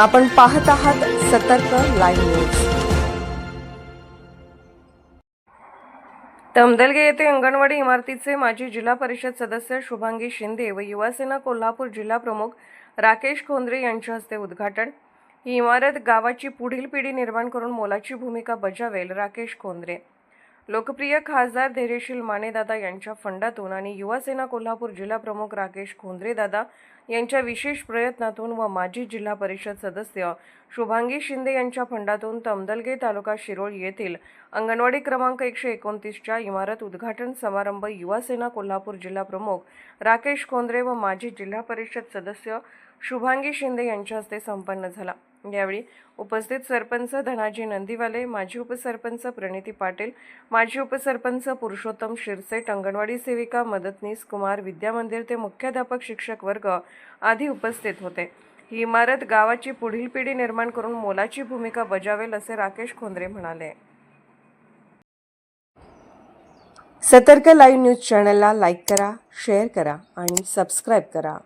आपण पाहत आहात सतर्क लाईव्ह न्यूज. तमदलगे येथे अंगणवाडी इमारतीचे माजी जिल्हा परिषद सदस्य शुभांगी शिंदे व युवासेना कोल्हापूर जिल्हा प्रमुख राकेश खोंद्रे यांच्या हस्ते उद्घाटन. ही इमारत गावाची पुढील पिढी निर्माण करून मोलाची भूमिका बजावेल राकेश खोंद्रे. लोकप्रिय खासदार धैर्यशील मानेदादा यांच्या फंडातून आणि युवासेना कोल्हापूर जिल्हा प्रमुख राकेश खोंद्रेदादा यांच्या विशेष प्रयत्नातून व माजी जिल्हा परिषद सदस्य शुभांगी शिंदे यांच्या फंडातून तमदलगे तालुका शिरोळ येथील अंगणवाडी क्रमांक एकशे एकोणतीसच्या इमारत उद्घाटन समारंभ युवासेना कोल्हापूर जिल्हा प्रमुख राकेश खोंद्रे व माजी जिल्हा परिषद सदस्य शुभांगी शिंदे यांच्या हस्ते संपन्न झाला. यावेळी उपस्थित सरपंच धनाजी नंदीवाले माजी उपसरपंच प्रणिती पाटील माजी उपसरपंच पुरुषोत्तम शिरसेट अंगणवाडी सेविका मदतनीस कुमार विद्यामंदिर ते मुख्याध्यापक शिक्षक वर्ग आदी उपस्थित होते. ही इमारत गावाची पुढील पिढी निर्माण करून मोलाची भूमिका बजावेल असे राकेश खोंद्रे म्हणाले. सतर्क लाईव्ह न्यूज चॅनलला लाईक करा शेअर करा आणि सबस्क्राईब करा.